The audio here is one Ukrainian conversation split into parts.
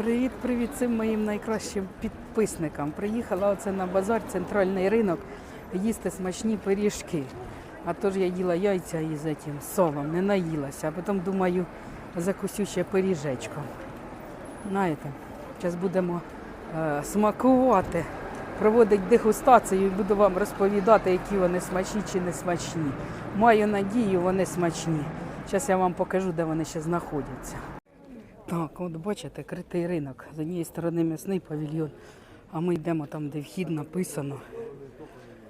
Привіт-привіт цим моїм найкращим підписникам. Приїхала оце на базар, центральний ринок, їсти смачні пиріжки. А то ж я їла яйця із цим солом, не наїлася, а потім думаю, закусю ще пиріжечком. Знаєте, зараз будемо е, смакувати, проводити дегустацію і буду вам розповідати, які вони смачні чи не смачні. Маю надію, вони смачні. Зараз я вам покажу, де вони ще знаходяться. Так, от бачите, критий ринок. З однієї сторони м'ясний павільйон, а ми йдемо там, де вхід написано.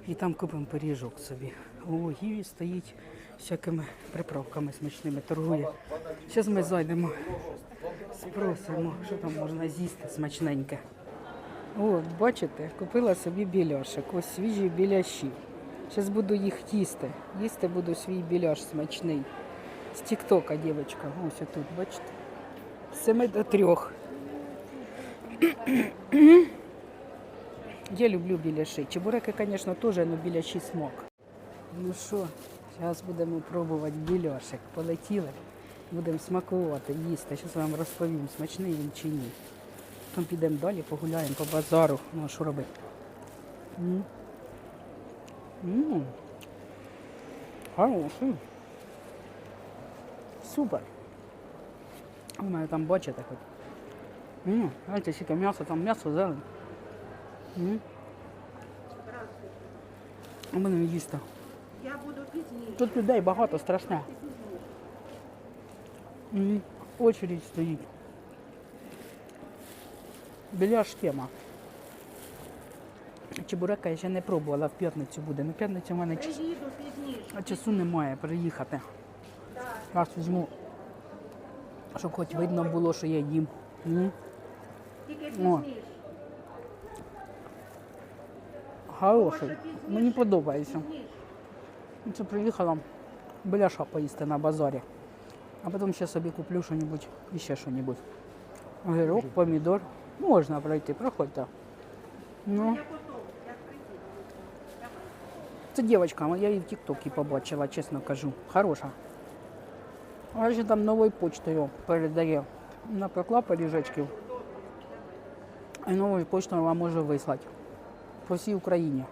І там купимо пиріжок собі. О, Гіві стоїть всякими приправками смачними, торгує. Зараз ми зайдемо, спросимо, що там можна з'їсти смачненьке. О, бачите, купила собі біляшок, ось свіжі біляші. Зараз буду їх їсти. Їсти буду свій біляш смачний. З Тіктока, дівчинка, ось тут, бачите. З 7 до 3. Я люблю біляши. Чебуреки, звісно, теж, але біляші смак. Ну що, зараз будемо пробувати біляшик. Полетіли. Будемо смакувати, їсти. Зараз вам розповім, смачний він чи ні. Потім підемо далі, погуляємо по базару. Ну, що робити? М. М. Хороший. Супер. Ви мене там бачите хоч. М, Знаєте, скільки м'ясо, там м'ясо зелень. М. А ми не їсти. Я буду пізніше. Тут людей багато, страшне. Очередь стоїть. Біляш тема. Чебурека я ще не пробувала, в п'ятницю буде. На п'ятницю в мене часу немає приїхати. Раз візьму, щоб хоч видно було, що я їм. Тільки О. Хороший. Мені подобається. Це приїхала беляша поїсти на базарі. А потім ще собі куплю що-небудь, іще що-небудь. Огірок, помідор. Можна пройти, проходьте. Ну, це дівчинка, я її в Тіктокі побачила, чесно кажу. Хороша. Ще там новою почтою передає. Напекла пиріжечків. І новою почтою вам можу вислати. По всій Україні.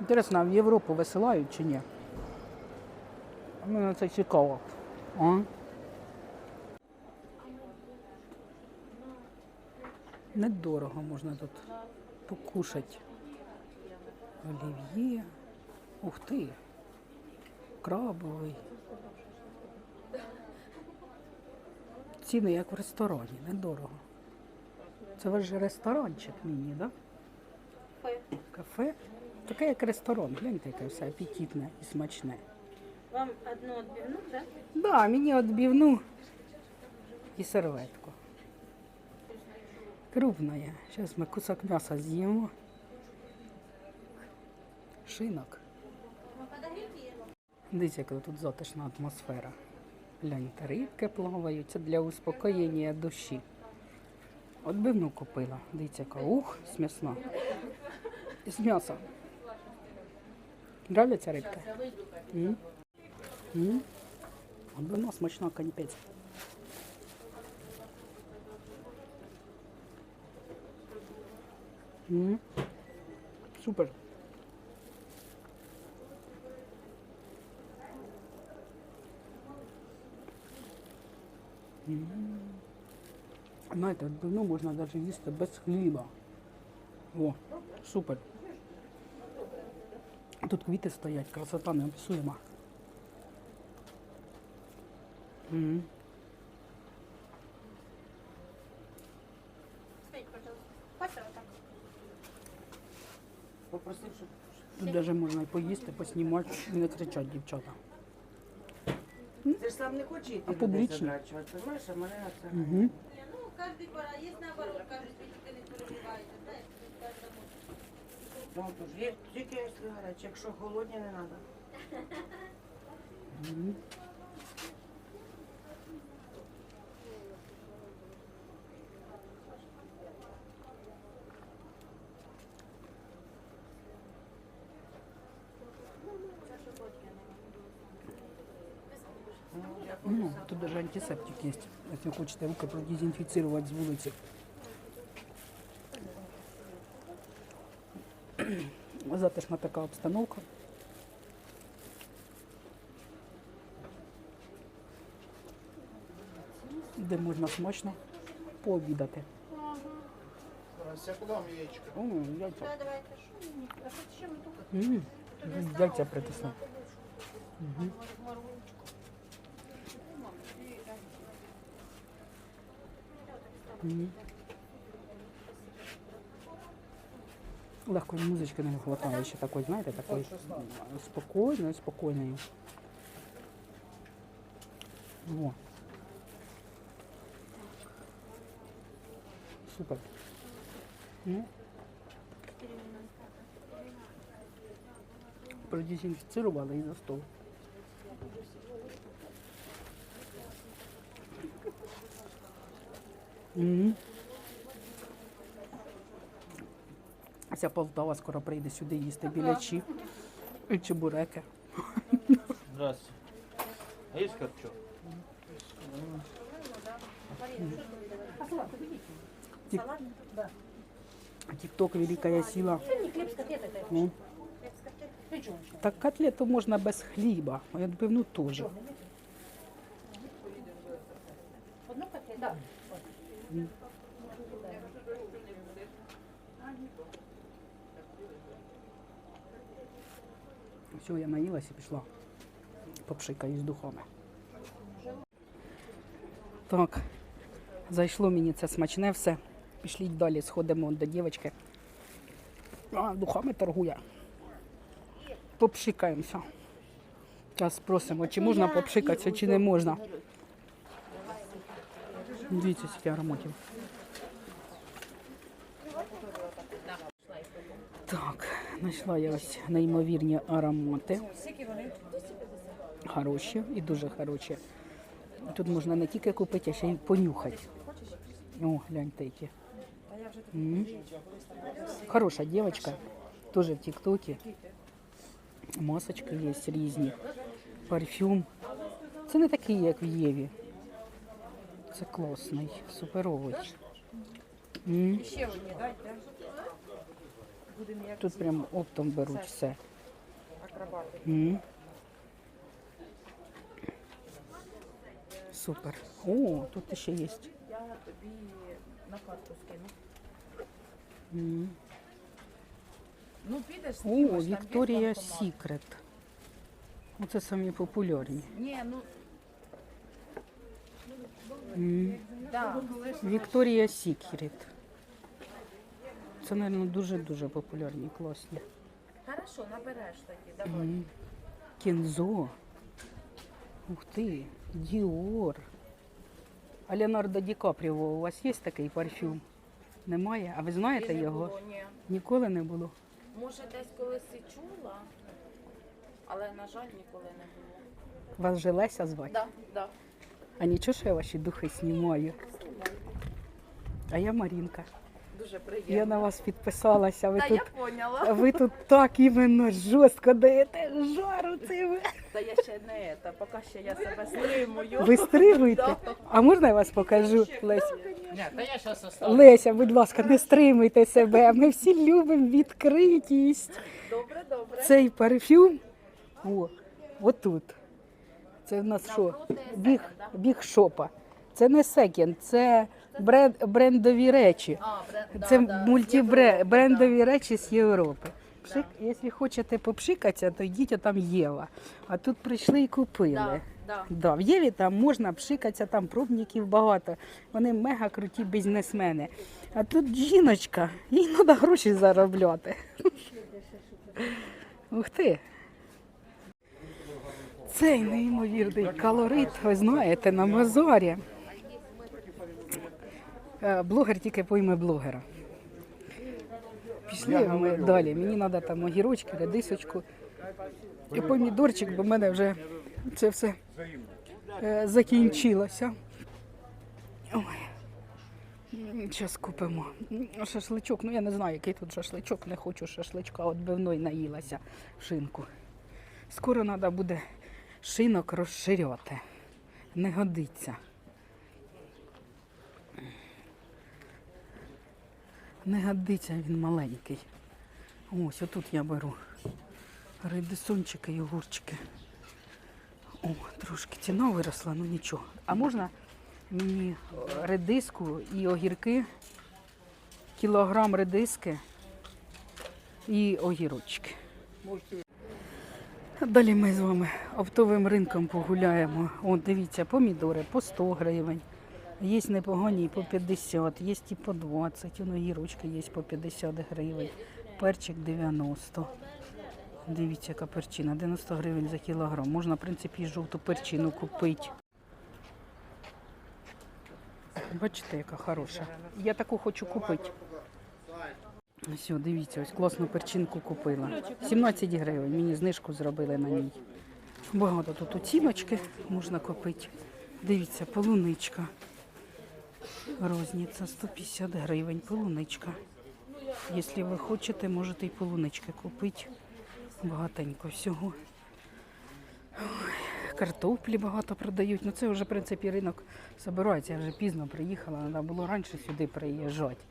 Інтересно, в Європу висилають чи ні? Мене це цікаво. А? Недорого можна тут покушати. Олів'є. Ух ти. Крабовий. Ціни як в ресторані, недорого. Це ваш ресторанчик міні, так? Да? Кафе? Таке як ресторан. Гляньте, яке все апетитне і смачне. Вам одну відбивну, так? Да, мені відбивну і серветку. Крупная. Зараз ми кусок м'яса з'їмо. Шинок. Дивіться, яка тут затишна атмосфера. Гляньте, рибки плавають. Це для успокоєння душі. Отбивну купила. Дивіться, ух, з м'ясна. З м'яса. Нравляться рибки? М? М? Отбивна смачна каніпець. Супер. Знаєте, отбивну можна навіть їсти без хліба. О, супер. Тут квіти стоять, красота неописуєма. Щоб Тут навіть можна і поїсти, поснімати і не кричать дівчата. Ти ж сам не хочеш йти туди людей публічно? задрачувати, розумієш, а мене на це. Угу. Ні, Ну, кожен пора, є наоборот, кажуть, ви тільки не переживаєте, тут кожному. Ну, тож є тільки якщо гарячі, якщо холодні, не треба дякую. Ну, Тут даже антисептик есть, если хочете руки продезинфицировать с улицы. Затишна така обстановка. Де можна смачно пообідати. Ася, куди вам яєчко? О, яйця. Та, давайте, що мені? А що ще ми тут? М, Яйця притисну. Мгм. Мгм. Легкої музички не вистачає ще такої, знаєте, такої м, спокійної, спокійної. О. Супер. Ну, продезинфицировала и за стол. Мгм. Ця Полтава скоро прийде сюди їсти білячі і чебуреки. Здравствуйте. А есть харчо? Тікток велика сила. Ну, так котлету можна без хліба. Я певно теж. Одну котлету? Все, я наїлась і пішла. Попшикаю з духами. Так, зайшло мені це смачне все. Пішліть далі, сходимо до дівчинки. А, духами торгує. Попшикаємося. Зараз спросимо, чи можна попшикатися, чи не можна. Дивіться, скільки ароматів. Так, знайшла я ось неймовірні аромати. Хороші і дуже хороші. Тут можна не тільки купити, а ще й понюхати. О, гляньте які. М. Хороша дівчинка, теж в Тіктокі. Масочки є різні. Парфюм. Це не такий, як в Єві. Це класний, суперовий. М. Ще одні, дайте. Будемо як Тут прям оптом беруть все. акробати. М. Супер. О, тут ще є. Я тобі на карту скину. М. Ну, підеш, О, знімеш, там є Вікторія банкомат. Сікрет. Оце самі популярні. Ні, ну. Вікторія Сікрет. Це, мабуть, дуже-дуже популярні, класні. Хорошо, набереш тоді, давай. Кінзо. Ух ти, Діор. А Леонардо Ді Капріо, у вас є такий парфюм? Немає? А ви знаєте не його? було, ні. Ніколи не було. Може, десь колись і чула, але, на жаль, ніколи не було. Вас же Леся звати? Да, да. А нічого, що я ваші духи знімаю? А я Марінка. Дуже приємно. Я на вас підписалася. Ви Та тут, я поняла. а ви тут так іменно жорстко даєте жару цим. Та я ще не це, поки ще я себе стримую. Ви стримуєте? Да. А можна я вас покажу, Леся? Нет, да я сейчас оставлю. Леся, будь ласка, не стримуйте себе. Ми всі любимо відкритість. Добре, добре. Цей парфюм, о, отут. Це в нас що? Біг, біг шопа. Це не секінд, це бренд, брендові речі. Це мультибрендові речі з Європи. Пшик, Якщо хочете попшикатися, то йдіть, там Єва. А тут прийшли і купили. Да, в Єві там можна пшикатися, там пробників багато. Вони мега круті бізнесмени. А тут жіночка, їй треба гроші заробляти. Ух ти. Цей неймовірний калорит, ви знаєте, на базарі. Е, Блогер тільки пойме блогера. Пішли ми далі. Мені треба там огірочки, редисочку і помідорчик, бо в мене вже це все е, закінчилося. Ой. Зараз купимо шашличок. Ну я не знаю, який тут шашличок. Не хочу шашличка, отбивної наїлася в шинку. Скоро треба буде шинок розширювати. не годиться. Не годиться він маленький. Ось отут я беру редисончики і огурчики. О, трошки ціна виросла, ну нічого. А можна мені редиску і огірки, кілограм редиски і огірочки. Далі ми з вами оптовим ринком погуляємо. О, дивіться, помідори по 100 гривень. Є непогані по 50, є і по 20. Воно гірочки є по 50 гривень. Перчик 90. Дивіться, яка перчина. 90 гривень за кілограм. Можна, в принципі, і жовту перчину купити. Бачите, яка хороша. Я таку хочу купити. Все, дивіться, ось класну перчинку купила. 17 гривень. Мені знижку зробили на ній. Багато тут оціночки можна купити. Дивіться, полуничка. Розниця 150 гривень. Полуничка. Якщо ви хочете, можете і полунички купити. Багатенько всього. Картоплі багато продають. Ну це вже, в принципі, ринок збирається. Я вже пізно приїхала, треба було раніше сюди приїжджати.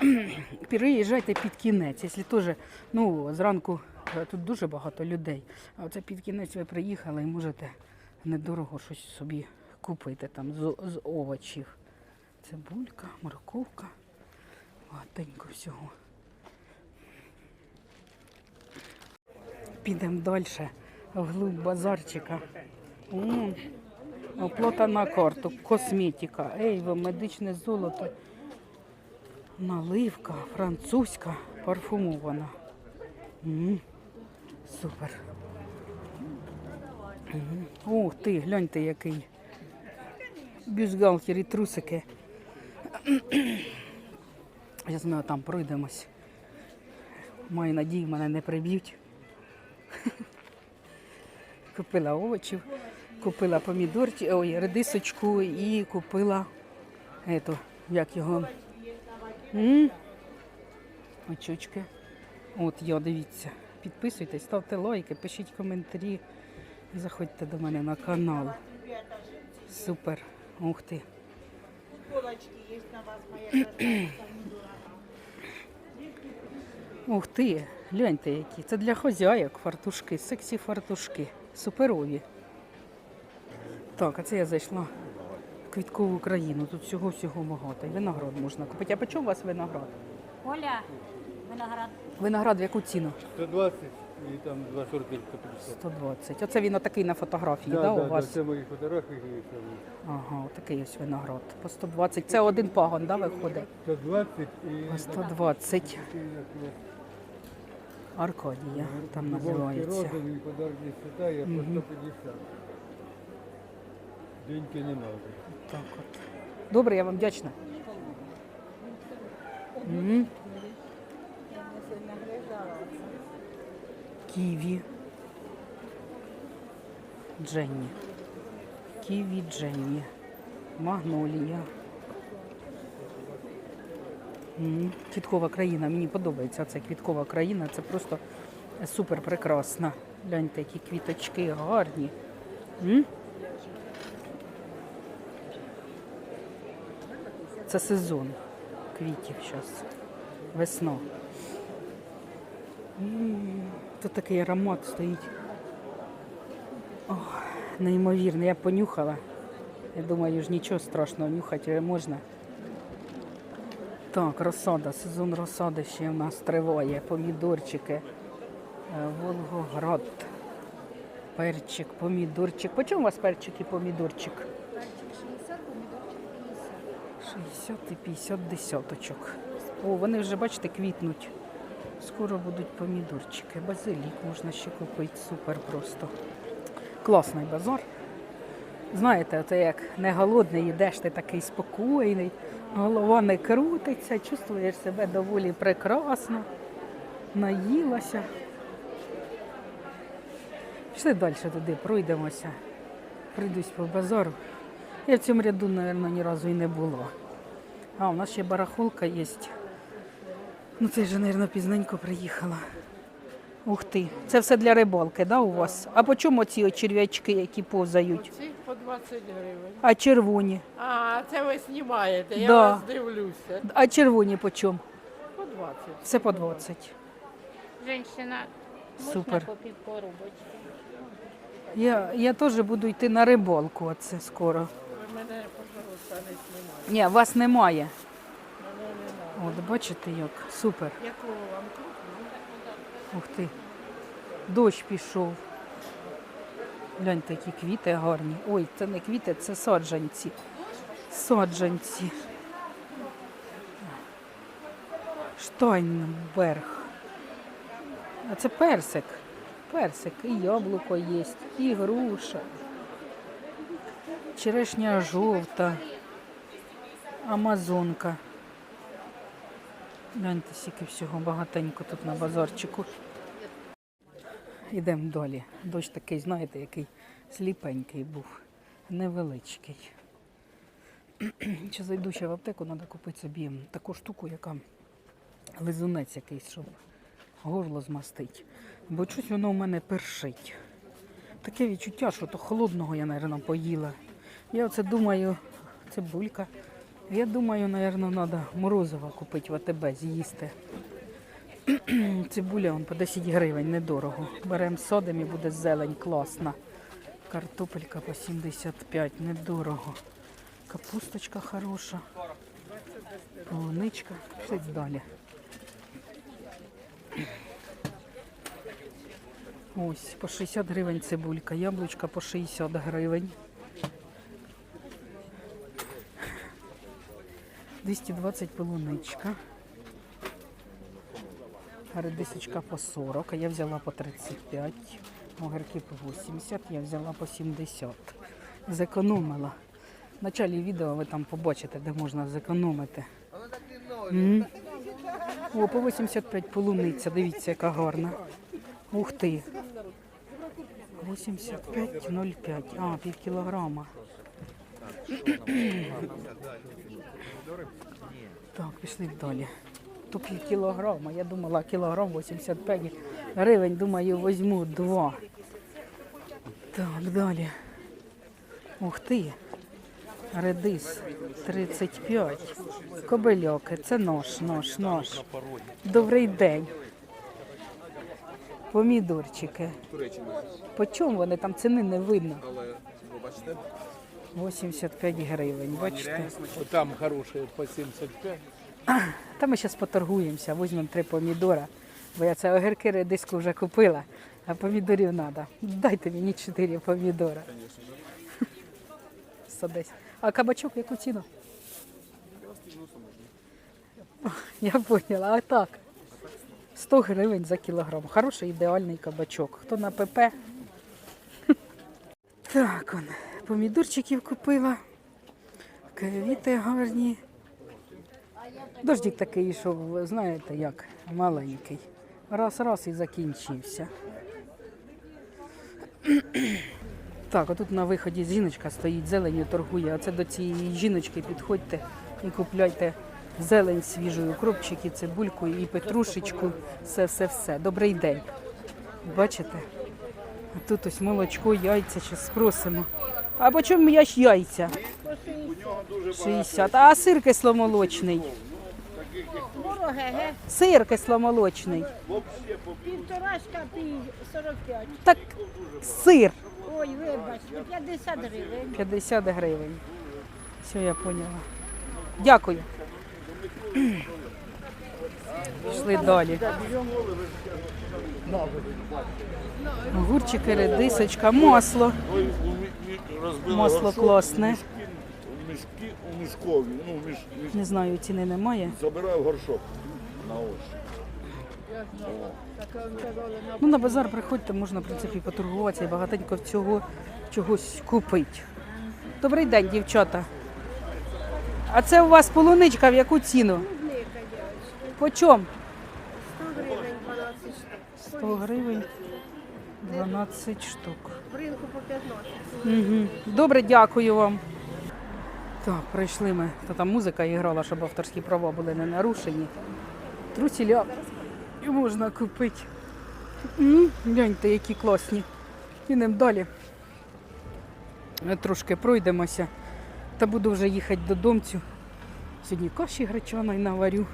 Переїжджайте під кінець, якщо теж, ну, зранку е, тут дуже багато людей. А оце під кінець ви приїхали і можете недорого щось собі купити там з, з овочів. Цибулька, морковка, багатенько всього. Підемо далі, вглуб базарчика. Оплата на карту, косметика, ейво, медичне золото. Наливка французька, парфумована. М, Супер. Мгм. Ух ти, гляньте який. Бюстгальтер і трусики. Зараз ми там пройдемось. Маю надію, мене не приб'ють. Купила овочів, купила помідорчі, ой, редисочку і купила ету, як його. М? Очучки. От я дивіться. Підписуйтесь, ставте лайки, пишіть коментарі. Заходьте до мене на канал. Супер. Ух ти. Ух ти, гляньте які. Це для хозяйок фартушки, сексі фартушки. Суперові. Так, а це я зайшла квіткову країну. Тут всього-всього багато. І виноград можна купити. А по чому у вас виноград? Оля, виноград. Виноград в яку ціну? 120 і там 2,45 150. 120. Оце він отакий на фотографії, да, да, у да, вас? це мої фотографії. Там, Ага, отакий ось виноград. По 120. Це один пагон, да, виходить? 120 і По 120. Аркадія там називається. Розові подарки свята, я по 150. Деньги не надо. Так от. Добре, я вам вдячна. Ківі. Дженні. Ківі Дженні. Магнолія. Квіткова країна. Мені подобається ця квіткова країна. Це просто супер прекрасна. Гляньте, які квіточки гарні. М? Це сезон квітів зараз. Весна. Тут такий аромат стоїть. Ох, неймовірний. Я понюхала. Я думаю, ж нічого страшного, нюхати можна. Так, розсада, сезон розсади ще в нас триває. Помідорчики, е, Волгоград, перчик, помідорчик. По чому у вас перчик і помідорчик? 60 і 50 десяточок. О, вони вже, бачите, квітнуть. Скоро будуть помідорчики. Базилік можна ще купити. Супер просто. Класний базар. Знаєте, це як не голодний, йдеш ти такий спокійний, голова не крутиться, чувствуєш себе доволі прекрасно, наїлася. Пішли далі туди, пройдемося. Прийдусь по базару. Я в цьому ряду, мабуть, ні разу і не була. А, у нас ще барахолка є. Ну це вже, мабуть, пізненько приїхала. Ух ти, це все для рибалки, да, у вас? А по чому ці черв'ячки, які повзають? Ці по 20 гривень. А червоні? А, це ви знімаєте, я Да. вас дивлюся. А червоні по чому? По 20. Все по 20. Женщина, можна Супер. по півкоробочки? Я, я теж буду йти на рибалку оце скоро. Ви мене, пожалуйста, не. Ні, вас немає. Мене. От бачите як. Супер. Якого вам крупного? Ух ти. Дощ пішов. Гляньте, які квіти гарні. Ой, це не квіти, це саджанці. Саджанці. Штайнберг. А це персик. Персик. І яблуко є, і груша. Черешня жовта. Амазонка. Гляньте, скільки всього багатенько тут на базарчику. Йдемо далі. Дощ такий, знаєте, який сліпенький був, невеличкий. Чи зайду ще в аптеку, треба купити собі таку штуку, яка лизунець якийсь, щоб горло змастить. Бо щось воно у мене першить. Таке відчуття, що то холодного я, мабуть, поїла. Я оце думаю, цибулька. Я думаю, мабуть, треба морозива купити в АТБ, з'їсти. Цибуля он по 10 гривень, недорого. Беремо содом і буде зелень класна. Картопелька по 75, недорого. Капусточка хороша. Полуничка. Пішли далі. Ось, по 60 гривень цибулька, яблучка по 60 гривень. 220 полуничка. Редисочка по 40, а я взяла по 35. Огірки по 80, я взяла по 70. Зекономила. В началі відео ви там побачите, де можна зекономити. М. О, по 85 полуниця, дивіться, яка гарна. Ух ти. 85,05. А, пів кілограма. Так, пішли далі. То пів кілограма. Я думала, кілограм 85 гривень. Думаю, візьму два. Так, далі. Ух ти. Редис 35. Кобильоки. Це нож, нож, нож. Добрий день. Помідорчики. По чому вони там ціни не видно? 85 гривень, бачите? Там хорошие по 75. Та ми зараз поторгуємося, візьмемо три помідора, бо я це огірки редиску вже купила, а помідорів треба. Дайте мені чотири помідора. 110. А кабачок яку ціну? Я поняла, а так. 100 гривень за кілограм. Хороший ідеальний кабачок. Хто на ПП? Так, он, помідорчиків купила. Квіти гарні. Дождик такий йшов, знаєте, як маленький. Раз-раз і закінчився. Так, отут на виході жіночка стоїть, зеленю торгує. А це до цієї жіночки підходьте і купляйте зелень свіжу, укропчики, цибульку і петрушечку. Все-все-все. Добрий день. Бачите? Тут ось молочко, яйця, зараз спросимо. А по чому я ж яйця? 60. А сир кисломолочний? Дороге, Сир кисломолочний. півторашка пів 45. Так сир Ой, вибачте, 50 гривень. 50 гривень. Все, я поняла. Дякую. Пішли далі. Огурчики, редисочка, масло. Масло класне. Мішки у мішкові, ну, між, між, Не знаю, ціни немає. забираю горшок на ось. Ну, на базар приходьте, можна, в принципі, поторгуватися і багатенько всього чогось купити. Добрий день, дівчата. А це у вас полуничка в яку ціну? По чому? 100 гривень 12 штук. В ринку по 15. Угу. Добре, дякую вам. Так, прийшли ми. То там музика грала, щоб авторські права були не нарушені. Трусіля можна купити. Гляньте, які класні. Ідемо далі. Трошки пройдемося. Та буду вже їхати додому. Сьогодні каші гречаної наварю,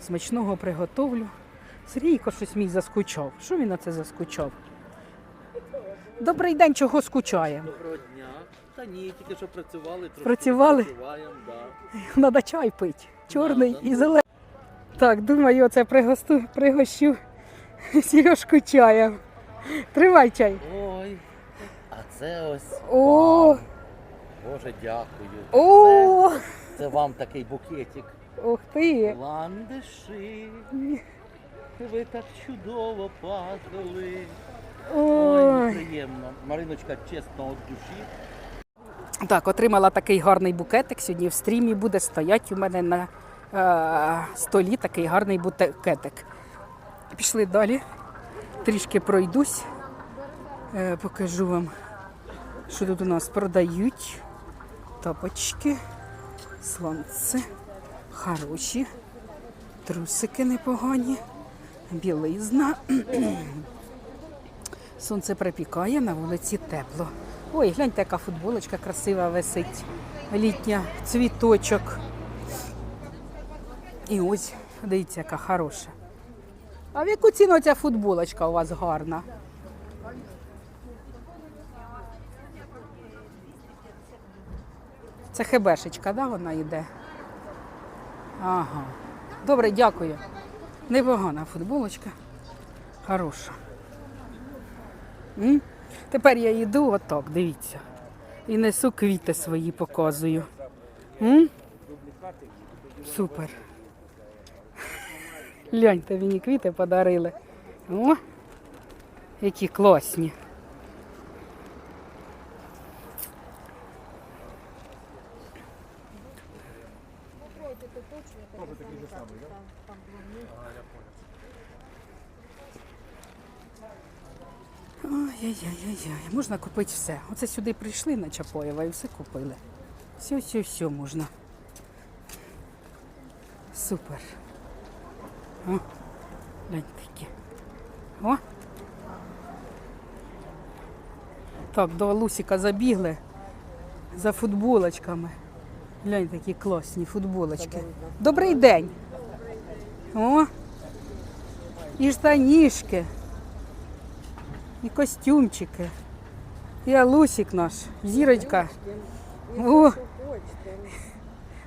смачного приготовлю. Сергійко щось мій заскучав. Що він на це заскучав? Добрий день, чого скучає? Доброго дня. Та ні, тільки що працювали, трошки Працювали? працюємо, да. Надо чай пити. Чорний Да, і зелений. Так, думаю, оце пригосту, пригощу Сережку чаєм. Тривай чай. Ой, а це ось. О. Боже, дякую. о, Це, це вам такий букетик. ух ти. Ландиші. Ви так чудово пахли. Ой, приємно. Мариночка, чесно, від душі. Так, отримала такий гарний букетик. Сьогодні в стрімі буде стояти у мене на е, столі такий гарний букетик. Пішли далі. Трішки пройдусь. Е, покажу вам, що тут у нас продають. Тапочки, сланці, хороші, трусики непогані, білизна. Сонце припікає, на вулиці тепло. Ой, гляньте, яка футболочка красива висить. Літня, цвіточок. І ось, дивіться, яка хороша. А в яку ціну ця футболочка у вас гарна? Це хебешечка, да, вона йде? Ага. Добре, дякую. Непогана футболочка. Хороша. Тепер я йду отак, дивіться. І несу квіти свої, показую. Супер. Гляньте, мені квіти подарили. О, які класні. Можна купити все. Оце сюди прийшли на Чапоєва і все купили. Все, все, все можна. Супер. О, такі. О. Так, до Лусіка забігли за футболочками. Глянь, такі класні футболочки. Добрий день. О. І штанішки. І костюмчики. І Алусік наш, зірочка. О,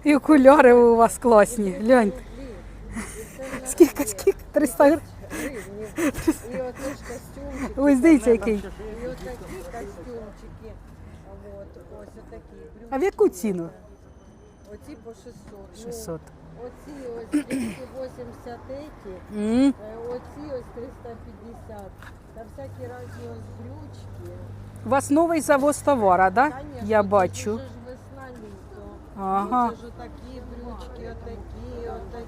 і окуляри у вас класні. Гляньте. Скільки, скільки? 300 гривень? Ось дивіться який. І отакі костюмчики. Ось отакі. Брюки. А в яку ціну? Оці по 600. 600. Ну, оці ось 280 еті, оці ось 350. Та всякі різні ось брючки. У вас новий завоз товара, так? Да? Конечно, Я бачу. уже ж весна літо. Ага. Це ж отакі брючки, отакі, отакі.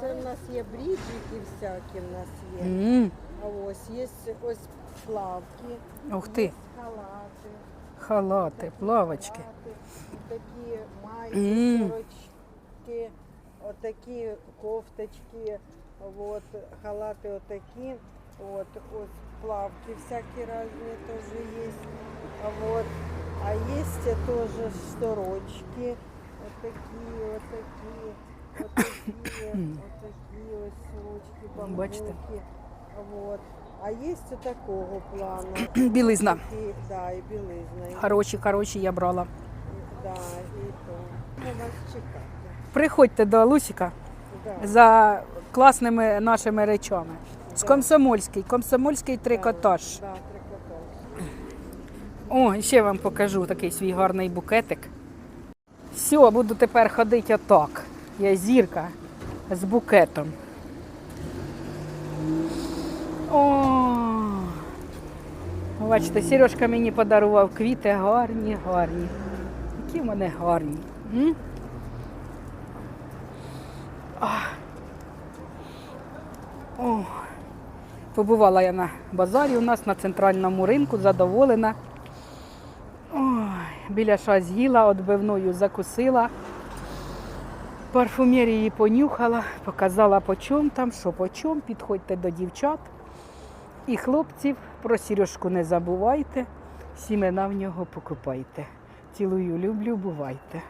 Це в нас є бріджики всякі в нас є. М, А ось є ось плавки, Ух ти, халати. халати, плавочки. Такі майки, Мм. сорочки, отакі кофточки, от, халати отакі, от, ось плавки різні теж є. А вот, а є теж сорочки, отакі, отакі, отакі, отакі ось сорочки, Бачите? бамбуки. Вот. А є такого плану. Білизна. Такі, да, і білизна. і Хороші, хороші я брала. Да, і то. Вас чекати. Приходьте до Лусіка Да. за класними нашими речами. З комсомольський, комсомольський трикотаж. Да, трикотаж. О, ще вам покажу такий свій гарний букетик. Все, буду тепер ходити отак. Я зірка з букетом. О, бачите, Сережка мені подарував квіти гарні, гарні. Які в мене гарні. М? Ах. О. Побувала я на базарі у нас на центральному ринку, задоволена. Ой, біляша з'їла, відбивною закусила. Парфумерії понюхала, показала по чому там, що по чому. Підходьте до дівчат. І хлопців про Сережку не забувайте, сімена в нього покупайте. Цілую, люблю, бувайте.